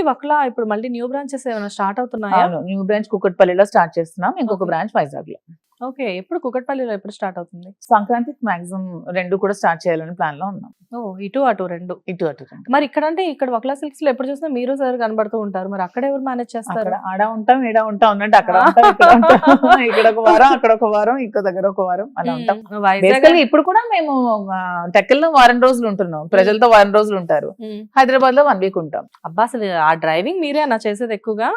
ఏంటి వక్లా? ఇప్పుడు మళ్ళీ న్యూ బ్రాంచెస్ ఏమైనా స్టార్ట్ అవుతున్నాయా? న్యూ బ్రాంచ్ కుక్కట్పల్లిలో స్టార్ట్ చేస్తున్నాం. ఇంకొక. బ్రాంచ్ వైజాగ్లో ఓకే. ఎప్పుడు కుకట్పల్లిలో ఎప్పుడు స్టార్ట్ అవుతుంది? సంక్రాంతికి మాక్సిమం రెండు కూడా స్టార్ట్ చేయాలని ప్లాన్లో ఉన్నాం. ఓ ఇటు అటు రెండు. ఇటు అటు రెండు. మరి ఇక్కడ అంటే ఇక్కడ వక్లా సిల్క్స్లో ఎప్పుడు చూసినా మీరు సార్ కనబడుతూ ఉంటారు. మరి అక్కడ ఎవరు మేనేజ్ చేస్తారు? ఆడ ఉంటాం ఈడ ఉంటాం ఉన్నట్టు అక్కడ ఇక్కడ ఒక వారం అక్కడ ఒక వారం ఇంకో దగ్గర ఒక వారం అలా ఉంటాం. బేసికల్లీ ఇప్పుడు కూడా మేము టెక్కల్లో వారం రోజులు ఉంటున్నాం. ప్రజలతో వారం రోజులు ఉంటారు. హైదరాబాద్లో వన్ వీక్ ఉంటాం. అబ్బా అసలు ఆ డ్రైవింగ్ మీరే నా చేసేది ఎక్కువగా?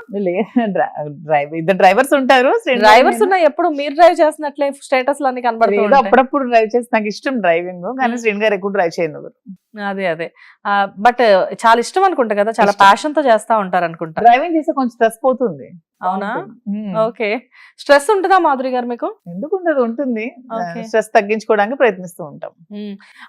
ఇద్దరు డ్రైవర్స్ ఉంటారు. డ్రైవర్స్ నేను. ఉన్న ఎప్పుడు? మీరు డ్రైవ్ చేసినట్లే స్టేటస్ అన్ని కనబడుతూ ఏదో ఉంటాయి. అప్పుడప్పుడు డ్రైవ్ చేసి నాకు ఇష్టం డ్రైవింగ్ కానీ. శ్రీని గారు ఎక్కువ డ్రైవ్ చేయను అదే అదే బట్ చాలా ఇష్టం అనుకుంటా కదా చాలా. ప్యాషన్తో చేస్తా ఉంటారు అనుకుంటా డ్రైవింగ్ చేస్తే కొంచెం స్ట్రెస్ పోతుంది అవునా. ఓకే స్ట్రెస్ ఉంటుందా మాధురి గారు మీకు ఎందుకు ఉండదు ఉంటుంది. స్ట్రెస్ తగ్గించుకోవడానికి ప్రయత్నిస్తూ ఉంటాం.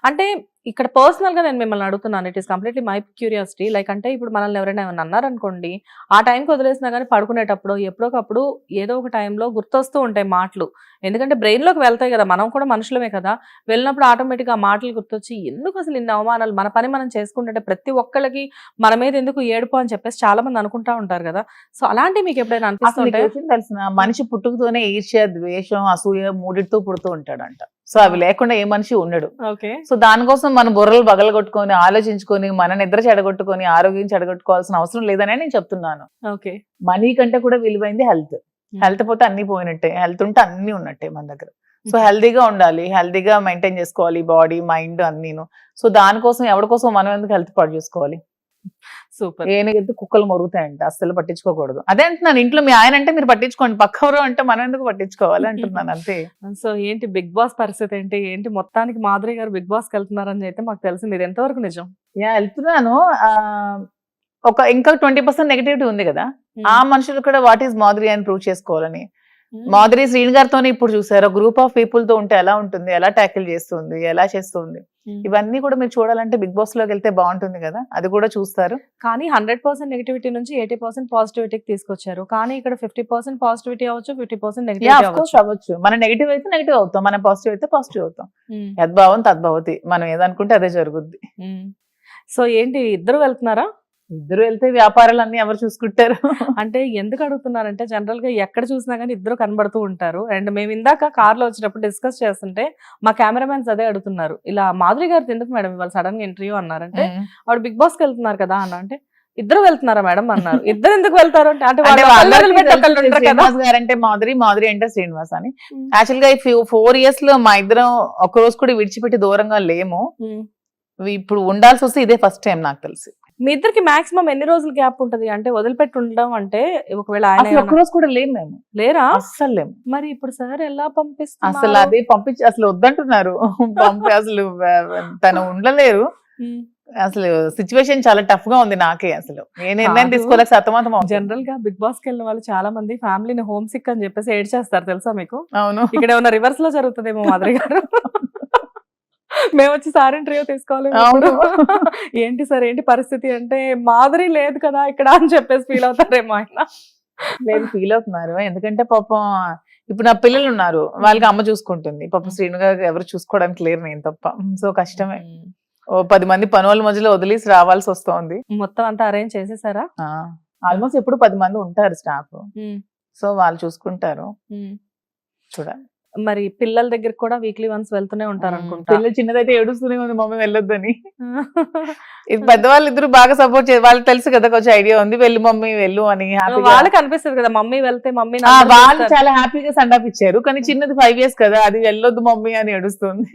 అంటే ఇక్కడ పర్సనల్గా నేను మిమ్మల్ని అడుగుతున్నాను. It is completely my curiosity like అంటే ఇప్పుడు మనల్ని ఎవరైనా ఏమైనా అన్నారనుకోండి ఆ టైంకి వదిలేసినా కానీ పడుకునేటప్పుడు ఎప్పుడోకప్పుడు ఏదో ఒక టైంలో గుర్తొస్తూ ఉంటాయి మాటలు. ఎందుకంటే brain లోకి వెళ్తాయి కదా మనం కూడా మనుషులమే కదా. వెళ్ళినప్పుడు ఆటోమేటిక్ ఆ మాటలు గుర్తొచ్చి ఎందుకు అసలు ఇన్ని అవమానాలు? మన పని మనం చేసుకుంటుంటే ప్రతి ఒక్కళ్ళకి మన మీద ఎందుకు ఏడుపు? అని చెప్పేసి చాలా మంది అనుకుంటా ఉంటారు కదా. సో అలాంటివి మీకు ఎప్పుడైనా అనిపిస్తుంటే తెలిసిన మనిషి పుట్టుకతోనే ఈర్ష్య ద్వేషం అసూయ మూడిటితో పుడుతూ ఉంటాడంట. సో అవి లేకుండా ఏ మనిషి ఉండడు. ఓకే. సో దానికోసం మన బుర్రలు బగలగొట్టుకొని ఆలోచించుకొని మన నిద్ర చెడగొట్టుకొని ఆరోగ్యం చెడగొట్టుకోవాల్సిన అవసరం లేదనే నేను చెప్తున్నాను. ఓకే. మనీ కంటే కూడా విలువైంది హెల్త్. హెల్త్ పోతే అన్ని పోయినట్టే. హెల్త్ ఉంటే అన్ని ఉన్నట్టే మన దగ్గర. సో హెల్దీగా ఉండాలి. హెల్దీగా మెయింటైన్ చేసుకోవాలి. Body mind అన్నీను. సో దానికోసం ఎవరి కోసం మనం ఎందుకు హెల్త్ పాడు చేసుకోవాలి? సూపర్. ఏనుగెత్తి కుక్కలు మొరుగుతాయంట అస్సలు పట్టించుకోకూడదు. అదే అంటున్నాను ఇంట్లో మీ ఆయన అంటే మీరు పట్టించుకోండి పక్కవరు అంటే మనం ఎందుకు పట్టించుకోవాలి అంటున్నాను అంతే. సో ఏంటి బిగ్ బాస్ పరిస్థితి ఏంటి? ఏంటి మొత్తానికి మాధురి గారు బిగ్ బాస్కి వెళ్తున్నారని అయితే మాకు తెలిసింది. ఇది ఎంతవరకు నిజం? యా వెళ్తున్నాను. ఆ, ఒక ఇంకా ట్వంటీ పర్సెంట్ నెగిటివిటీ ఉంది కదా. ఆ మనుషులు కూడా వాట్ ఈస్ మాధురి అని ప్రూవ్ చేసుకోవాలని. మాధురి శ్రీని గారితో ఇప్పుడు చూసారు? గ్రూప్ ఆఫ్ పీపుల్తో ఉంటే ఎలా ఉంటుంది? ఎలా ట్యాకిల్ చేస్తుంది? ఎలా చేస్తుంది? ఇవన్నీ కూడా మీరు చూడాలంటే బిగ్ బాస్లోకి వెళ్తే బాగుంటుంది కదా? అది కూడా చూస్తారు. కానీ హండ్రెడ్ పర్సెంట్ నెగిటివిటీ నుంచి ఎయిటీ పర్సెంట్ పాజిటివిటీకి తీసుకొచ్చారు. కానీ ఇక్కడ ఫిఫ్టీ పర్సెంట్ పాజిటివిటీ అవ్వచ్చు ఫిఫ్టీ పర్సెంట్ కోర్స్ అవ్వచ్చు. మన నెగిటివ్ అయితే నెగిటివ్ అవుతాం. మన పాజిటివ్ అయితే పాజిటివ్ అవుతాం. యద్భావం తద్భవతి. మనం ఏదనుకుంటే అదే జరుగుద్ది. సో ఏంటి ఇద్దరు వెళ్తున్నారా? ఇద్దరు వెళ్తే వ్యాపారాలన్నీ ఎవరు చూసుకుంటారు? అంటే ఎందుకు అడుగుతున్నారంటే జనరల్గా ఎక్కడ చూసినా కానీ ఇద్దరు కనబడుతూ ఉంటారు. అండ్ మేము ఇందాక కార్లో వచ్చినప్పుడు డిస్కస్ చేస్తుంటే మా కెమెరామెన్స్ అదే అడుగుతున్నారు. ఇలా మాధురి గారు ఎందుకు మేడం ఇవాళ సడన్గా ఇంటర్వ్యూ అన్నారంటే ఆవిడ బిగ్ బాస్కి వెళ్తున్నారు కదా అన్న అంటే ఇద్దరు వెళ్తున్నారా మేడం అన్నారు. ఇద్దరు ఎందుకు వెళ్తారు? అంటే శ్రీనివాస్ గారు మాధురి మాధురి అంటే శ్రీనివాస్ అని. యాక్చువల్గా ఈ ఫోర్ ఇయర్స్లో మా ఇద్దరం ఒక రోజు కూడా విడిచిపెట్టి దూరంగా లేము. ఇప్పుడు ఉండాల్సి వస్తే ఇదే ఫస్ట్ టైం నాకు తెలిసి. మీ ఇద్దరికి మాక్సిమం ఎన్ని రోజులు గ్యాప్ ఉంటది? అంటే వదిలిపెట్టి ఉండడం అంటే ఒకవేళ ఆయన అసలు ఒక్క ఏమన్నా- రోజు కూడా లేము మేము. లేరా? అస్సలు లేము మరి ఇప్పుడు సార్ ఎలా అసలు పంపిస్తున్నారు అది పంపించి అసలు వద్దంటున్నారు. పంపి అసలు తను ఉండలేరు. అసలు సిచ్యువేషన్ చాలా టఫ్గా ఉంది నాకే అసలు. నేను నిర్ణయం. తీసుకోలేక సతమతం. జనరల్గా బిగ్ బాస్కి వెళ్ళిన వాళ్ళు చాలా మంది ఫ్యామిలీని హోమ్ సిక్ అని చెప్పేసి ఏడ్ చేస్తారు తెలుసా మీకు? అవును. ఇక్కడ ఏమన్నా రివర్స్లో జరుగుతుందేమో మాదిరి గారు? మేము వచ్చి సార్ ఇంటర్వ్యూ తీసుకోవాలి అవును. ఏంటి సార్ ఏంటి పరిస్థితి అంటే మాదిరి లేదు కదా ఇక్కడ అని చెప్పేసి ఫీల్ అవుతారేమో ఆయన. లేదు ఫీల్ అవుతున్నారు. ఎందుకంటే పాపం ఇప్పుడు నా పిల్లలు ఉన్నారు. వాళ్ళకి అమ్మ చూసుకుంటుంది. పాపం శ్రీను గారు ఎవరు చూసుకోవడానికి లేరు నేను తప్ప. సో కష్టమే. ఓ పది మంది పనుల మధ్యలో వదిలేసి రావాల్సి వస్తోంది. మొత్తం అంతా అరేంజ్ చేసేసారా? ఆల్మోస్ట్ ఎప్పుడు పది మంది ఉంటారు స్టాఫ్ సో వాళ్ళు చూసుకుంటారు. చూడాలి. మరి పిల్లల దగ్గర కూడా వీక్లీ వన్స్ వెళ్తూనే ఉంటారు అనుకుంటా. పిల్లలు చిన్నదైతే ఏడుస్తూనే ఉంది మమ్మీ వెళ్ళొద్దని. ఇది పెద్దవాళ్ళు ఇద్దరు బాగా సపోర్ట్ చేయాలి వాళ్ళకి తెలుసు కదా కొంచెం ఐడియా ఉంది వెళ్ళు మమ్మీ వెళ్ళు అని వాళ్ళకి అనిపిస్తుంది కదా మమ్మీ వెళ్తే మమ్మీ వాళ్ళు చాలా హ్యాపీగా సండాప్ ఇచ్చారు కానీ చిన్నది ఫైవ్ ఇయర్స్ కదా అది వెళ్ళొద్దు మమ్మీ అని ఏడుస్తుంది.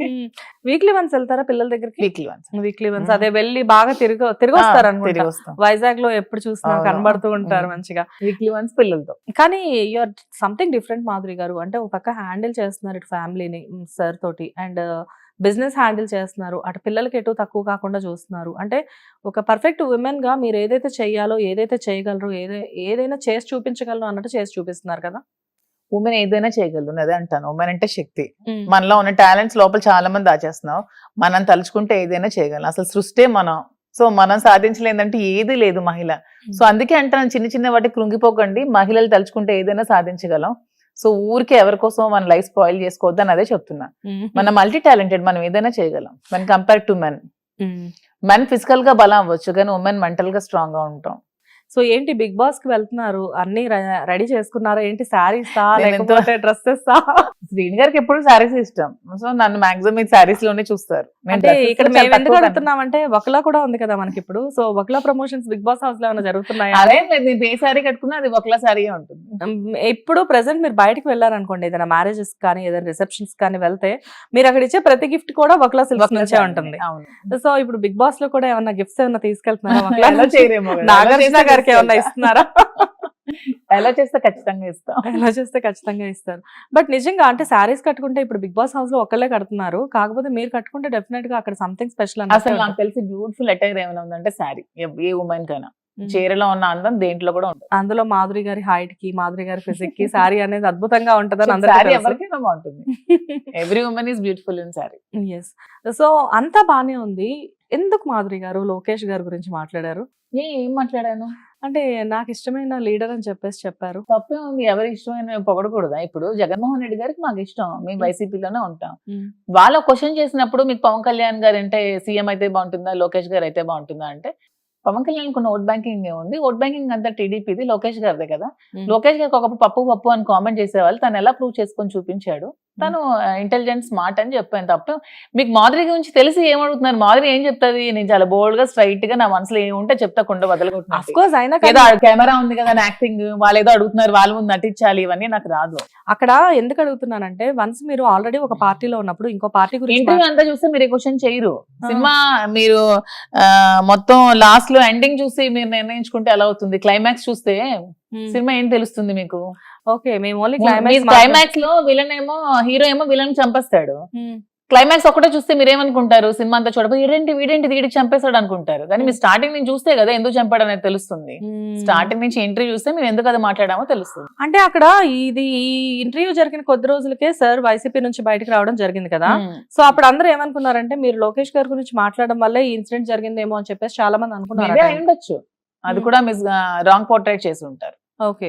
వీక్లీ వన్స్ వెళ్తారా పిల్లల దగ్గరికి? Weekly once weekly once. అదే వెళ్ళి బాగా తిరిగి తిరిగి వస్తారు అనుకుంటా. వైజాగ్లో ఎప్పుడు చూసినా. కనబడుతూ ఉంటారు. మంచిగా. వీక్లీ వన్స్ పిల్లలతో. కానీ యూఆర్ సంథింగ్ డిఫరెంట్ మాధురి గారు. అంటే ఒక పక్క హ్యాండిల్ చేస్తున్నారు ఇటు ఫ్యామిలీని సార్ తోటి. అండ్ బిజినెస్ హ్యాండిల్ చేస్తున్నారు. అటు పిల్లలకి ఎటు తక్కువ కాకుండా చూస్తున్నారు. అంటే ఒక పర్ఫెక్ట్ ఉమెన్గా మీరు ఏదైతే చెయ్యాలో ఏదైతే చేయగలరో ఏదై ఏదైనా చేసి చూపించగలరు అన్నట్టు చేసి చూపిస్తున్నారు కదా? ఉమెన్ ఏదైనా చేయగలదు. నేను అదే అంటాను. ఉమెన్ అంటే శక్తి. మనలో ఉన్న టాలెంట్స్ లోపల చాలా మంది దాచేస్తున్నాం మనం తలుచుకుంటే ఏదైనా చేయగలం. అసలు సృష్టే మనం. సో మనం సాధించలేదంటే ఏది లేదు మహిళ. సో అందుకే అంటాను చిన్న చిన్న వాటికి కృంగిపోకండి. మహిళలు తలుచుకుంటే ఏదైనా సాధించగలం. సో ఊరికే ఎవరి కోసం మన లైఫ్ స్పాయిల్ చేసుకోవద్దు అని అదే చెప్తున్నా. మన మల్టీ టాలెంటెడ్ మనం ఏదైనా చేయగలం. మన కంపేర్ టు మెన్ మెన్ ఫిజికల్గా బలం అవ్వచ్చు కానీ ఉమెన్ మెంటల్గా స్ట్రాంగ్గా ఉంటాం. సో ఏంటి బిగ్ బాస్కి వెళ్తున్నారు? అన్ని రెడీ చేసుకున్నారా? ఏంటి శారీసా? లేకపోతే డ్రెస్సెస్ శ్రీని గారికి ఎప్పుడు శారీస్ ఇష్టం. సో నన్ను మాక్సిమం మీరు శారీస్లోనే చూస్తారు. అంటే ఇక్కడ మేము చాలా ఎందుకు తక్కువ అడుగుతున్నాం అంటే ఒకలా కూడా ఉంది కదా మనకి ఇప్పుడు సో ఒకలా ప్రమోషన్స్ బిగ్ బాస్ హౌస్లో ఏమైనా జరుగుతున్నాయా? అదే ఏ శారీ కట్టుకున్నా అది ఒకలా శారీ ఉంటుంది. ఇప్పుడు ప్రెసెంట్ మీరు బయటకు వెళ్ళారనుకోండి ఏదైనా మ్యారేజెస్ కానీ ఏదైనా రిసెప్షన్స్ కానీ వెళ్తే మీరు అక్కడ ఇచ్చే ప్రతి గిఫ్ట్ కూడా ఒకలా ఒకలా నుంచే. ఉంటుంది. సో ఇప్పుడు బిగ్ బాస్లో కూడా ఏమన్నా గిఫ్ట్స్ ఏమన్నా తీసుకెళ్తున్నారా? నాగార్జున గారికి ఏమన్నా తీసుకెళ్తా. ఇస్తున్నారా? ఎలా చేస్తే ఖచ్చితంగా ఇస్తాం. ఎలా చేస్తే ఖచ్చితంగా ఇస్తారు. బట్ నిజంగా అంటే శారీస్ కట్టుకుంటే ఇప్పుడు బిగ్ బాస్ హౌస్లో ఒకళ్ళే కడుతున్నారు. కాకపోతే మీరు కట్టుకుంటే డెఫినెట్గా అక్కడ సంథింగ్ స్పెషల్ అసలు నాకు తెలిసి బ్యూటిఫుల్ అటైర్ ఏమైనా ఉందంటే శారీ. ఏ ఉమెన్ కైనా. చీరలో ఉన్న అందం దేంట్లో కూడా ఉంటుంది. అందులో మాధురి గారి హైట్కి మాధురి గారి ఫిజిక్కి శారీ అనేది అద్భుతంగా ఉంటదని అందరికీ ఎవరికైనా బాగుంటుంది. Every women is beautiful in sari yes so అంతా బానే ఉంది. ఎందుకు మాధురి గారు లోకేష్ గారి గురించి మాట్లాడారు? ఏం మాట్లాడాను? అంటే నాకు ఇష్టమైన లీడర్ అని చెప్పేసి చెప్పారు. తప్పే ఉంది. ఎవరి ఇష్టమైన పొగడకూడదా? ఇప్పుడు జగన్మోహన్ రెడ్డి గారికి మాకు ఇష్టం. మేము వైసీపీలోనే ఉంటాం. వాళ్ళ క్వశ్చన్ చేసినప్పుడు మీకు పవన్ కళ్యాణ్ గారు అంటే సీఎం అయితే బాగుంటుందా? లోకేష్ గారు అయితే బాగుంటుందా అంటే పవన్ కళ్యాణ్ కొన్ని ఓట్ బ్యాంకింగ్ ఉంది ఓట్ బ్యాంకింగ్ అంతా టీడీపీది లోకేష్ గారిదే కదా? Hmm. లోకేష్ గారికి ఒకప్పుడు పప్పు పప్పు అని కామెంట్ చేసేవాళ్ళు. తను ఎలా ప్రూవ్ చేసుకొని చూపించాడు? తను ఇంటెలిజెంట్ స్మార్ట్ అని చెప్పాను తప్ప మీకు మాధురి గురించి తెలిసి ఏమడుగుతున్నారు? మాధురి ఏం చెప్తాది? నేను చాలా బోల్డ్గా స్ట్రైట్గా నా మనసులో ఏముంటే చెప్తా కుండ కోర్స్ అయినా ఏదో కానీ కెమెరా ఉంది కదా యాక్టింగ్ వాళ్ళు ఏదో అడుగుతున్నారు వాళ్ళ ముందు నటించాలి ఇవన్నీ నాకు రాదు. అక్కడ ఎందుకు అడుగుతున్నానంటే వన్స్ మీరు ఆల్రెడీ ఒక పార్టీలో ఉన్నప్పుడు ఇంకో పార్టీ గురించి ఇంటర్వ్యూ అంతా చూస్తే మీరు క్వశ్చన్ చేయరు. సినిమా మీరు మొత్తం లాస్ట్లో ఎండింగ్ చూసి మీరు నిర్ణయించుకుంటే ఎలా అవుతుంది? క్లైమాక్స్ చూస్తే సినిమా ఏం తెలుస్తుంది మీకు? ఓకే మేము ఓన్లీ క్లైమాక్స్ క్లైమాక్స్లో విలన్ ఏమో హీరో ఏమో విలన్ చంపేస్తాడు. క్లైమాక్స్ ఒకటే చూస్తే మీరు ఏమనుకుంటారు సినిమా అంతా చూడబోయి వీడేంటి వీడేంటి వీడికి చంపేస్తాడు అనుకుంటారు. కానీ మీరు స్టార్టింగ్ నుంచి చూస్తే కదా ఎందుకు చంపాడు అనేది తెలుస్తుంది. స్టార్టింగ్ నుంచి ఎంట్రీ చూస్తే మేము ఎందుకు అది మాట్లాడామో తెలుస్తుంది. అంటే అక్కడ ఇది ఈ ఇంటర్వ్యూ జరిగిన కొద్ది రోజులకే సార్ వైసీపీ నుంచి బయటకు రావడం జరిగింది కదా. సో అప్పుడు అందరూ ఏమనుకున్నారంటే మీరు లోకేష్ గారి గురించి మాట్లాడడం వల్లే ఈ ఇన్సిడెంట్ జరిగిందేమో అని చెప్పేసి చాలా మంది అనుకున్నారు ఉండొచ్చు. అది Hmm. కూడా మిస్ రాంగ్ పోర్ట్రేట్ చేసి ఉంటారు. Okay